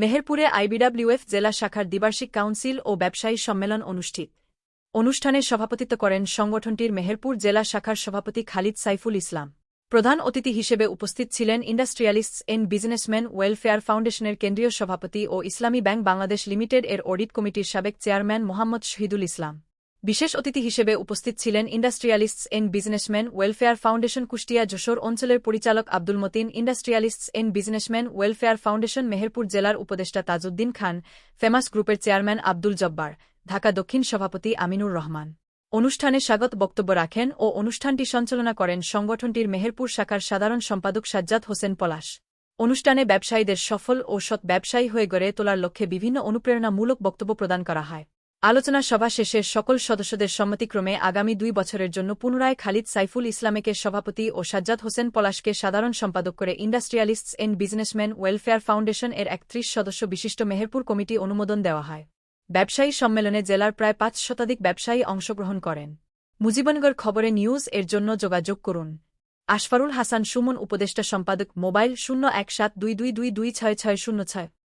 মেহেরপুরে আইবিডাব্লিউএফ জেলা শাখার দ্বিবার্ষিক কাউন্সিল ও ব্যবসায়ী সম্মেলন অনুষ্ঠিত। অনুষ্ঠানে সভাপতিত্ব করেন সংগঠনটির মেহেরপুর জেলা শাখার সভাপতি খালিদ সাইফুল ইসলাম। প্রধান অতিথি হিসেবে উপস্থিত ছিলেন ইন্ডাস্ট্রিয়ালিস্টস এন্ড বিজনেসম্যান ওয়েলফেয়ার ফাউন্ডেশনের কেন্দ্রীয় সভাপতি ও ইসলামী ব্যাংক বাংলাদেশ লিমিটেড এর অডিট কমিটির সাবেক চেয়ারম্যান মোহাম্মদ শহীদুল ইসলাম। বিশেষ অতিথি হিসেবে উপস্থিত ছিলেন industrialists and businessman welfare foundation Kushtia Jessore অঞ্চলের পরিচালক Abdul Matin, industrialists and businessman welfare foundation Meherpur জেলার উপদেষ্টা তাজউদ্দিন খান, ফেমাস গ্রুপের চেয়ারম্যান আব্দুল জব্বার, ঢাকা দক্ষিণ সভাপতি আমিনুর রহমান। অনুষ্ঠানে স্বাগত বক্তব্য রাখেন ও অনুষ্ঠানটি সঞ্চালনা করেন সংগঠনটির মেহেরপুর শাখার সাধারণ সম্পাদক সাজ্জাদ হোসেন পলাশ। অনুষ্ঠানে ব্যবসায়ীদের সফল ও সৎ ব্যবসায়ী হয়ে গড়ে তোলার লক্ষ্যে বিভিন্ন অনুপ্রেরণামূলক বক্তব্য প্রদান করা হয়। আলোচনা সভা শেষে সকল সদস্যদের সম্মতিক্রমে আগামী দুই বছরের জন্য পুনরায় খালিদ সাইফুল ইসলামেকে সভাপতি ও সাজ্জাদ হোসেন পলাশকে সাধারণ সম্পাদক করে industrialists and businessman welfare foundation এর একত্রিশ সদস্য বিশিষ্ট মেহেরপুর কমিটি অনুমোদন দেওয়া হয়। ব্যবসায়ী সম্মেলনে জেলার প্রায় পাঁচ শতাধিক ব্যবসায়ী অংশগ্রহণ করেন। মুজিবনগর খবরে নিউজ এর জন্য যোগাযোগ করুন। আশফারুল হাসান সুমন উপদেষ্টা সম্পাদক মোবাইল শূন্য এক সাত দুই দুই দুই দুই ছয় ছয় শূন্য ছয়।